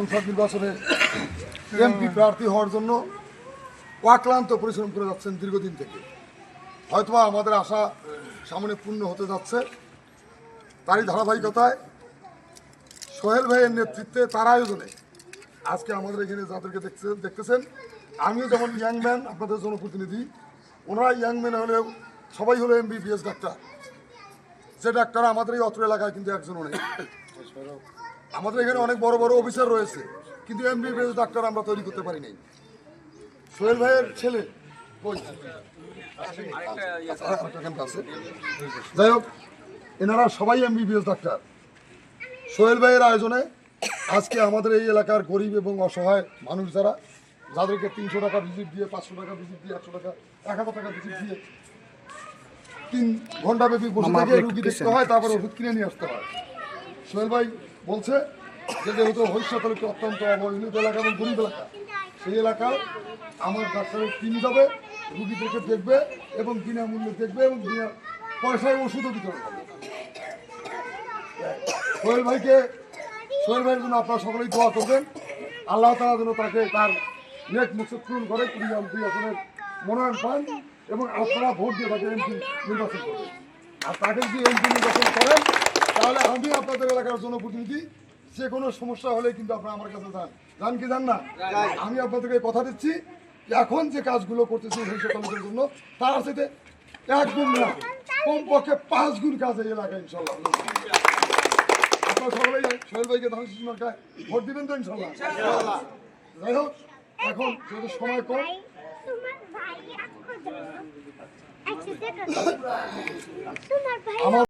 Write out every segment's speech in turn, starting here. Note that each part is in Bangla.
সংসদ নির্বাচনে এমপি প্রার্থী হওয়ার জন্য অক্লান্ত পরিশ্রম করে যাচ্ছেন দীর্ঘদিন থেকে। হয়তোবা আমাদের আশা সামনে পূর্ণ হতে যাচ্ছে। তারই ধারাবাহিকতায় সোহেল ভাইয়ের নেতৃত্বে তার আয়োজনে আজকে আমাদের এখানে যাদেরকে দেখছে, দেখতেছেন, আমিও যেমন ইয়াং ম্যান, আপনাদের জনপ্রতিনিধি ওনারা ইয়াং ম্যান হলেও সবাই হলো এমবিবিএস ডাক্তার। যে ডাক্তার আমাদের এই অত্র এলাকায় কিন্তু একজনও নেই। আমাদের এখানে অনেক বড় বড় অফিসার রয়েছে কিন্তু এমবিবিএস ডাক্তার আমরা তৈরি করতে পারি নাই সোহেল ভাইয়ের ছেলে? আচ্ছা। যাই হোক এনারা সবাই এমবিবিএস ডাক্তার সোহেল ভাইয়ের আয়োজনে আজকে আমাদের এই এলাকার গরিব এবং অসহায় মানুষ যারা যাদেরকে তিনশো টাকা ভিজিট দিয়ে পাঁচশো টাকা ভিজিট দিয়ে একশো টাকা এক হাজার টাকা ভিজিট দিয়ে তিন ঘণ্টা ব্যাপী বসে থেকে রুগী দেখতে হয় তারপরে ওষুধ কিনে নিয়ে আসতে হয় সোহেল ভাই বলছে যে যেহেতু ভবিষ্যৎ অত্যন্ত অবহেলিত এলাকা এবং গরিব এলাকা, সেই এলাকায় আমার ডাক্তারের টিম যাবে রুগীদেরকে দেখবে এবং বিনামূল্যে দেখবে এবং বিনা পয়সায় ওষুধও বিতরণ করবে সোহেল ভাইকে, সোহেল ভাইয়ের জন্য আপনারা সকলেই দোয়া করবেন। আল্লাহ তালা যেন তাকে তার নেক মুখে পূরণ করে কুড়ি দুই আসনের মনোনয়ন পান এবং আপনারা ভোট দিয়ে তাকে এমপি নির্বাচন করবেন আর তাকে যদি এমপি নির্বাচন করেন তাহলে আমি আপনাদের এলাকার জনপ্রতিনিধি যে কোনো সমস্যা হলে কিন্তু আপনারা আমার কাছে যান। যান কি যান না? আমি আপনাদেরকে কথা দিচ্ছি এখন যে কাজগুলো করতেছি ভবিষ্যৎ কলেজের জন্য তার সাথে এক গুণ না কমপক্ষে পাঁচ গুণ কাজ এই এলাকায় ইনশাল্লাহ আপনারা সকলেই সোহেল ভাইকে ধান শিশু ভোট দিবেন তো ইনশাল্লাহ যাই হোক এখন যেহেতু সময় কম তোমার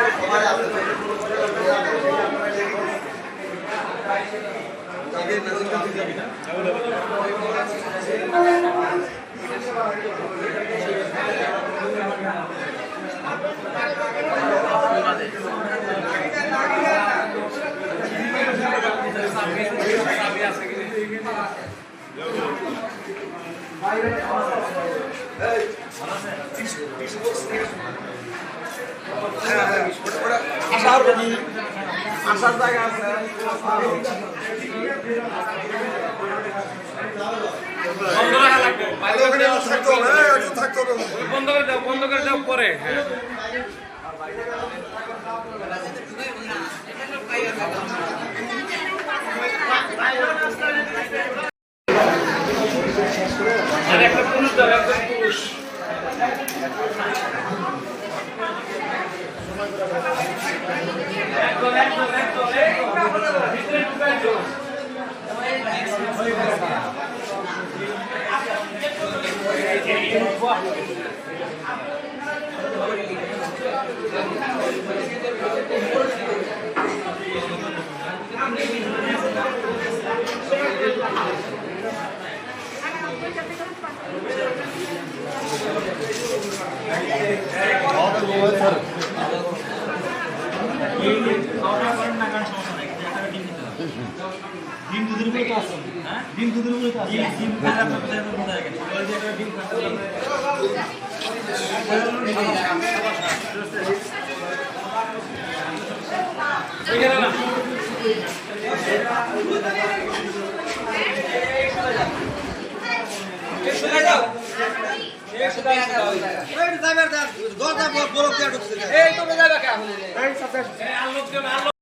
আমার থাকতে হবে বন্ধ করে দাও বন্ধ করে দাও পরে হ্যাঁ আর একটা পুরুষ দাও একজন পুরুষ একদম একদম একদম একদম ভিতরে ঢুকাই দাও ডিম দুধের উপরে তো আছে ডিম দুধের উপরে তো আছে ডিম খারাপ না কোথায় গেছে ওই যে একটা ডিম খারাপ এই তো যাবে কে?